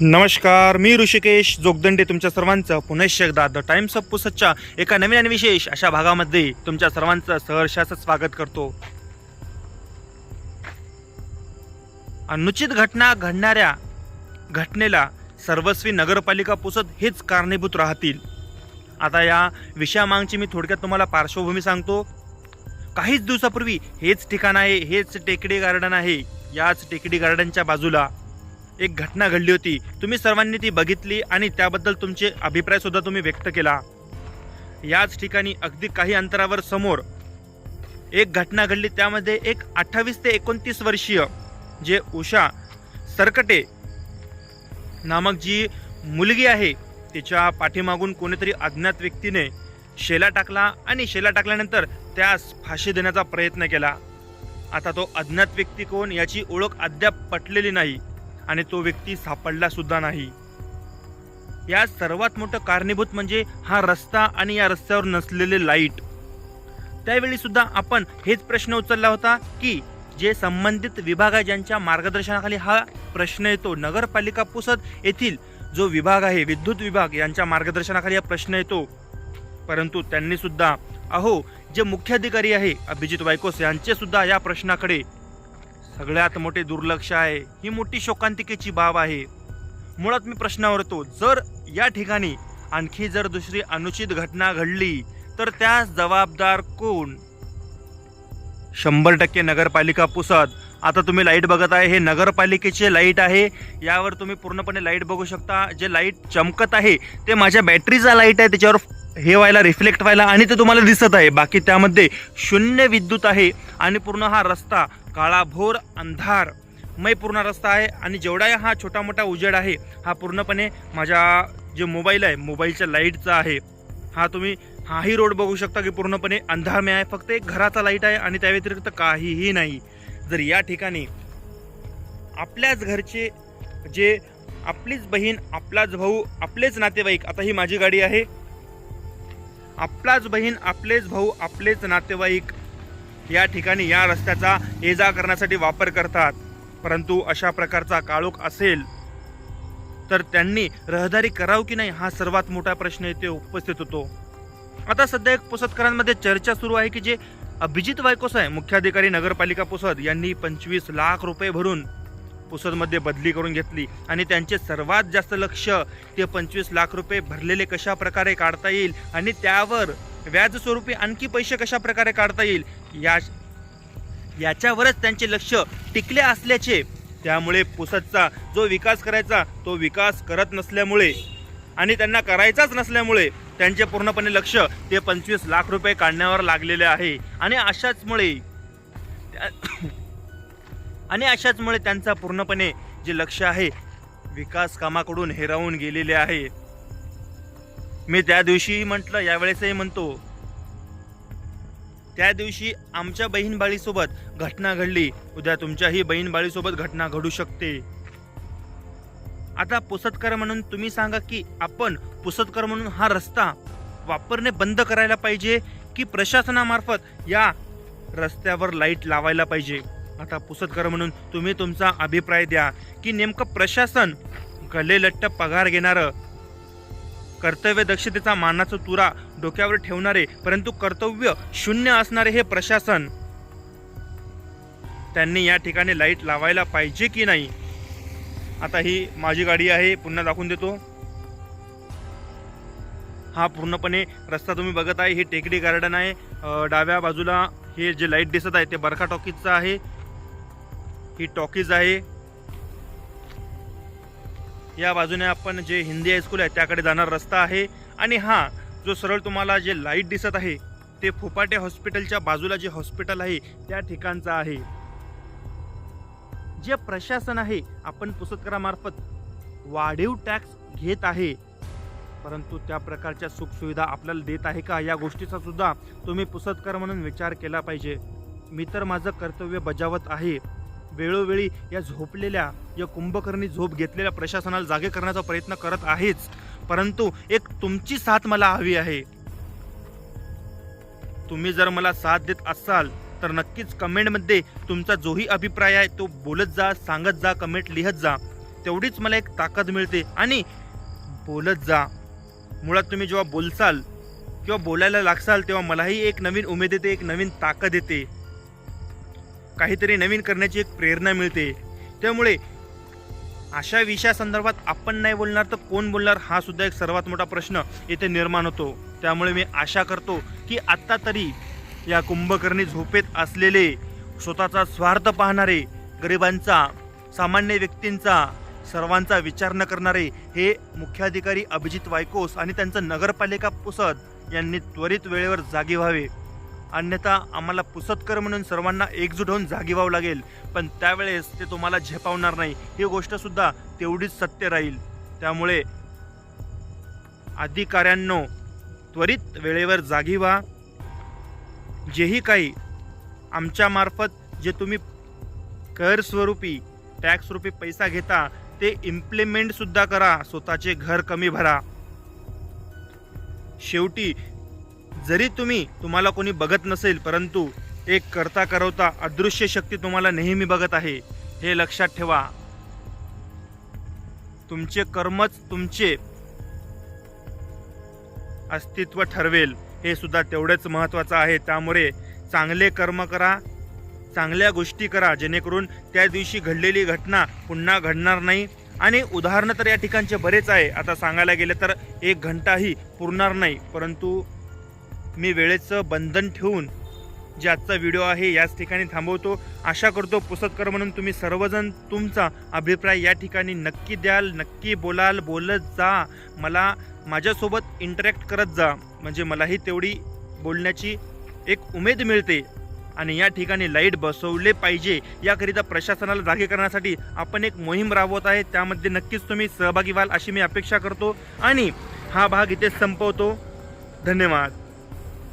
नमस्कार मी ऋषिकेश जोगदंडे तुमच्या सर्वांचं. पुनश्च एकदा द टाइम्स ऑफ पुसतच्या एका नवीन आणि विशेष अशा भागामध्ये तुमच्या सर्वांचं सहर्षाचं स्वागत करतो. अनुचित घटना घडणाऱ्या घटनेला सर्वस्वी नगरपालिका पुसत हेच कारणीभूत राहतील. आता या विषयामागची मी थोडक्यात तुम्हाला पार्श्वभूमी सांगतो. काहीच दिवसापूर्वी हेच ठिकाण आहे हेच टेकडी गार्डन आहे. याच टेकडी गार्डनच्या बाजूला एक घटना घडली होती. तुम्ही सर्वांनी ती बघितली आणि त्याबद्दल तुमचे अभिप्रायसुद्धा तुम्ही व्यक्त केला. याच ठिकाणी अगदी काही अंतरावर समोर एक घटना घडली. त्यामध्ये एक अठ्ठावीस ते एकोणतीस वर्षीय जे उषा सरकटे नामक जी मुलगी आहे तिच्या पाठीमागून कोणीतरी अज्ञात व्यक्तीने शेला टाकला आणि शेला टाकल्यानंतर त्यास फाशी देण्याचा प्रयत्न केला. आता तो अज्ञात व्यक्ती कोण याची ओळख अद्याप पटलेली नाही. आणि तो व्यक्ती सापडला सुद्धा नाही. या सर्वात मोठं कारणीभूत म्हणजे हा रस्ता आणि या रस्त्यावर नसलेले लाइट. त्यावेळी सुद्धा आपण हेच प्रश्न उचलला होता की जे संबंधित विभाग आहे ज्यांच्या मार्गदर्शनाखाली हा प्रश्न येतो नगरपालिका पुसद येथील जो विभाग आहे विद्युत विभाग यांच्या मार्गदर्शनाखाली हा प्रश्न येतो. परंतु त्यांनी सुद्धा अहो जे मुख्याधिकारी आहे अभिजित वायकोस यांचे सुद्धा या प्रश्नाकडे सगळ्यात मोठे दुर्लक्ष आहे. ही मोठी शोकांतिकेची बाब आहे. मुळात मी प्रश्नावर येतो जर या ठिकाणी आणखी जर दुसरी अनुचित घटना घडली तर त्यास जबाबदार कोण? शंभर टक्के नगरपालिका पुसद. आता तुम्ही लाइट बघत आहे हे नगरपालिकेचे लाइट आहे. यावर तुम्ही पूर्णपणे लाइट बघू शकता. जे लाइट चमकत आहे ते माझ्या बॅटरीचा लाइट आहे त्याच्यावर हे व्हायला रिफ्लेक्ट व्हायला आणि ते तुम्हाला दिसत आहे. बाकी त्यामध्ये शून्य विद्युत आहे आणि पूर्ण हा रस्ता काळाभोर अंधार. मय पूर्ण रस्ता आहे आणि जेवढा हा छोटा मोठा उजेड आहे हा पूर्णपणे माझ्या जे मोबाईल आहे मोबाईलच्या लाईटचा आहे. हा तुम्ही हाही रोड बघू शकता की पूर्णपणे अंधारमय आहे. फक्त एक घराचा लाइट आहे आणि त्या व्यतिरिक्त काहीही नाही. जर या ठिकाणी आपल्याच घरचे जे आपलीच बहीण आपलाच भाऊ आपलेच नातेवाईक आता ही माझी गाडी आहे. आपलाच बहीण आपलेच भाऊ आपलेच नातेवाईक या ठिकाणी या रस्त्याचा ये जा करण्यासाठी वापर करतात. परंतु अशा प्रकारचा काळोख असेल तर त्यांनी रहदारी करावं की नाही हा सर्वात मोठा प्रश्न इथे उपस्थित होतो. आता सध्या एक पुसदकरांमध्ये चर्चा सुरू आहे की जे अभिजित वायकोस आहे मुख्याधिकारी नगरपालिका पुसद यांनी पंचवीस लाख रुपये भरून पुसदमध्ये बदली करून घेतली. आणि त्यांचे सर्वात जास्त लक्ष ते पंचवीस लाख रुपये भरलेले कशा प्रकारे काढता येईल आणि त्यावर व्याज स्वरूपी आणखी पैसे कशा प्रकारे काढता येईल या याच्यावरच त्यांचे लक्ष टिकले असल्याचे त्यामुळे पुसदचा जो विकास करायचा तो विकास करत नसल्यामुळे आणि त्यांना करायचाच नसल्यामुळे त्यांचे पूर्णपणे लक्ष ते पंचवीस लाख रुपये काढण्यावर लागलेले आहे. आणि अशाचमुळे त्या- आणि अशाचमुळे त्यांचा पूर्णपणे जे लक्ष आहे विकास कामाकडून हेरावून गेलेले आहे. मी त्या दिवशीही म्हटलं यावेळेसही म्हणतो त्या दिवशी आमच्या बहीण बाळीसोबत घटना घडली. उद्या तुमच्याही बहीण बाळीसोबत घटना घडू शकते. आता पुसतकर म्हणून तुम्ही सांगा की आपण पुसतकर म्हणून हा रस्ता वापरणे बंद करायला पाहिजे की प्रशासनामार्फत या रस्त्यावर लाइट लावायला पाहिजे? आता पुसतकर म्हणून तुम्ही तुमचा अभिप्राय द्या की नेमकं प्रशासन गलेलट्ट पगार घेणारं कर्तव्य दक्षतेचा मानाचा तुरा डोक्यावर ठेवणारे परंतु कर्तव्य शून्य असणारे हे प्रशासन. त्यांनी या ठिकाणी लाइट लावायला पाहिजे की नाही? आता ही माझी गाडी आहे पुन्हा दाखवून देतो. हा पूर्णपणे रस्ता तुम्ही बघत आहे हे टेकडी गार्डन आहे. डाव्या बाजूला हे जे लाइट दिसत आहे ते बरखा टॉकीजचं आहे. ही टॉकीज आहे. या बाजूने आपण जे हिंदी हायस्कूल आहे त्याकडे जाणार रस्ता आहे. आणि हा जो सरळ तुम्हाला जे लाइट दिसत आहे ते फुपाटे हॉस्पिटलच्या बाजूला जे हॉस्पिटल आहे त्या ठिकाणचं आहे. जे प्रशासन आहे आपण पुसतकरामार्फत वाढीव टॅक्स घेत आहे. परंतु त्या प्रकारच्या सुखसुविधा आपल्याला देत आहे का? या गोष्टीचा सुद्धा तुम्ही पुसतकर म्हणून विचार केला पाहिजे. मी तर माझं कर्तव्य बजावत आहे. वेळोवेळी या झोपलेल्या या कुंभकर्णी झोप घेतलेल्या प्रशासनाला जागे करण्याचा प्रयत्न करत आहेच. परंतु एक तुमची साथ मला हवी आहे. तुम्ही जर मला साथ देत असाल तर नक्कीच कमेंटमध्ये तुमचा जोही अभिप्राय आहे तो बोलत जा सांगत जा कमेंट लिहत जा. तेवढीच मला एक ताकद मिळते आणि बोलत जा. मुळात तुम्ही जेव्हा बोलसाल किंवा बोलायला लागसाल तेव्हा मलाही एक नवीन उमेद येते एक नवीन ताकद येते. काहीतरी नवीन करण्याची एक प्रेरणा मिळते. त्यामुळे अशा विषयासंदर्भात आपण नाही बोलणार तर कोण बोलणार? हा सुद्धा एक सर्वात मोठा प्रश्न इथे निर्माण होतो. त्यामुळे मी आशा करतो की आत्ता तरी या कुंभकर्णी झोपेत असलेले स्वतःचा स्वार्थ पाहणारे गरिबांचा सामान्य व्यक्तींचा सर्वांचा विचार न करणारे हे मुख्याधिकारी अभिजित वायकोस आणि त्यांचं नगरपालिका पुसद यांनी त्वरित वेळेवर जागी व्हावे. अन्यथा आम्हाला पुसतकर म्हणून सर्वांना एकजूट होऊन जागी व्हावं लागेल. पण त्यावेळेस ते तुम्हाला झेपावणार नाही. ही गोष्टसुद्धा तेवढीच सत्य राहील. त्यामुळे अधिकाऱ्यांनो त्वरित वेळेवर जागी व्हा. जेही काही आमच्यामार्फत जे तुम्ही कर स्वरूपी पैसा घेता ते इम्प्लिमेंटसुद्धा करा. स्वतःचे घर कमी भरा. शेवटी जरी तुम्ही तुम्हाला कोणी बघत नसेल परंतु एक करता करवता अदृश्य शक्ती तुम्हाला नेहमी बघत आहे हे लक्षात ठेवा. तुमचे कर्मच तुमचे अस्तित्व ठरवेल हे सुद्धा तेवढेच महत्त्वाचं आहे. त्यामुळे चांगले कर्म करा चांगल्या गोष्टी करा जेणेकरून त्या दिवशी घडलेली घटना पुन्हा घडणार नाही. आणि उदाहरणं तर या ठिकाणचे बरेच आहे. आता सांगायला गेलं तर एक घंटाही पुरणार नाही परंतु मी वेळेचं बंधन ठेवून जे आजचा व्हिडिओ आहे याच ठिकाणी थांबवतो. आशा करतो पुसतकर म्हणून तुम्ही सर्वजण तुमचा अभिप्राय या ठिकाणी नक्की द्याल नक्की बोलाल बोलत जा. मला माझ्यासोबत इंटरॅक्ट करत जा. म्हणजे मलाही तेवढी बोलण्याची एक उमेद मिळते. आणि या ठिकाणी लाइट बसवले पाहिजे. याकरिता प्रशासनाला जागे करण्यासाठी आपण एक मोहीम राबवत आहे. त्यामध्ये नक्कीच तुम्ही सहभागी व्हाल अशी मी अपेक्षा करतो. आणि हा भाग इथे संपवतो. धन्यवाद.